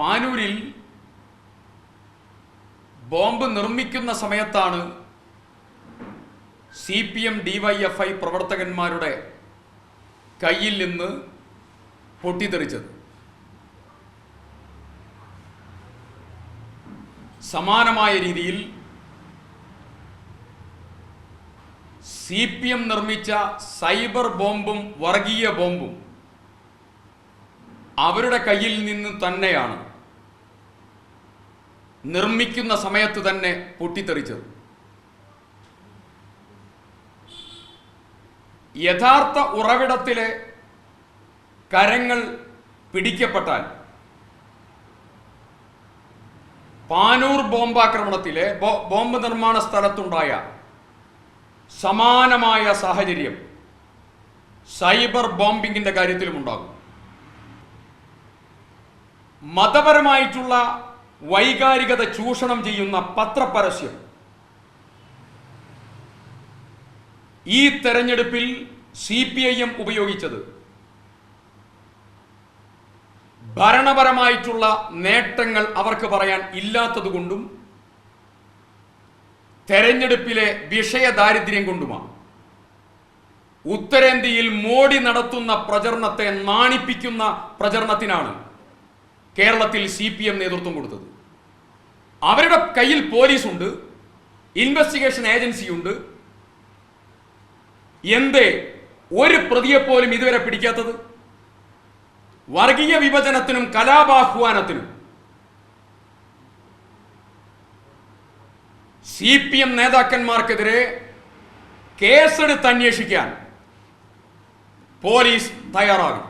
പാനൂരിൽ bomb നിർമ്മിക്കുന്ന സമയത്താണ് C P M DYFI പ്രവർത്തകന്മാരുടെ കയ്യിൽ നിന്ന് പൊട്ടിത്തെറിച്ചത്. സമാനമായ രീതിയിൽ സി പി എം നിർമ്മിച്ച സൈബർ ബോംബും വർഗീയ ബോംബും അവരുടെ കയ്യിൽ നിന്ന് തന്നെയാണ്. നിർമ്മിക്കുന്ന സമയത്ത് തന്നെ പൊട്ടിത്തെറിച്ചത്. യഥാർത്ഥ ഉറവിടത്തിലെ കരങ്ങൾ പിടിക്കപ്പെട്ടാൽ പാനൂർ ബോംബാക്രമണത്തിലെ ബോംബ് നിർമ്മാണ സ്ഥലത്തുണ്ടായ സമാനമായ സാഹചര്യം സൈബർ ബോംബിങ്ങിന്റെ കാര്യത്തിലും ഉണ്ടാകും മതപരമായിട്ടുള്ള വൈകാരികത ചൂഷണം ചെയ്യുന്ന പത്രപരസ്യം. ഈ തെരഞ്ഞെടുപ്പിൽ സി പി ഐ എം ഉപയോഗിച്ചത് ഭരണപരമായിട്ടുള്ള നേട്ടങ്ങൾ അവർക്ക് പറയാൻ ഇല്ലാത്തതുകൊണ്ടും തെരഞ്ഞെടുപ്പിലെ വിഷയദാരിദ്ര്യം കൊണ്ടുമാണ്. ഉത്തരേന്ത്യയിൽ മോഡി നടത്തുന്ന പ്രചരണത്തെ നാണിപ്പിക്കുന്ന പ്രചരണത്തിനാണ് കേരളത്തിൽ സി പി എം നേതൃത്വം കൊടുത്തത്. അവരുടെ കയ്യിൽ പോലീസുണ്ട് ഇൻവെസ്റ്റിഗേഷൻ ഏജൻസിയുണ്ട് എന്തേ ഒരു പ്രതിയെപ്പോലും ഇതുവരെ പിടിക്കാത്തത്? വർഗീയ വിഭജനത്തിനും കലാപാഹ്വാനത്തിനും. സി പി എം നേതാക്കന്മാർക്കെതിരെ കേസെടുത്ത് അന്വേഷിക്കാൻ പോലീസ് തയ്യാറാകും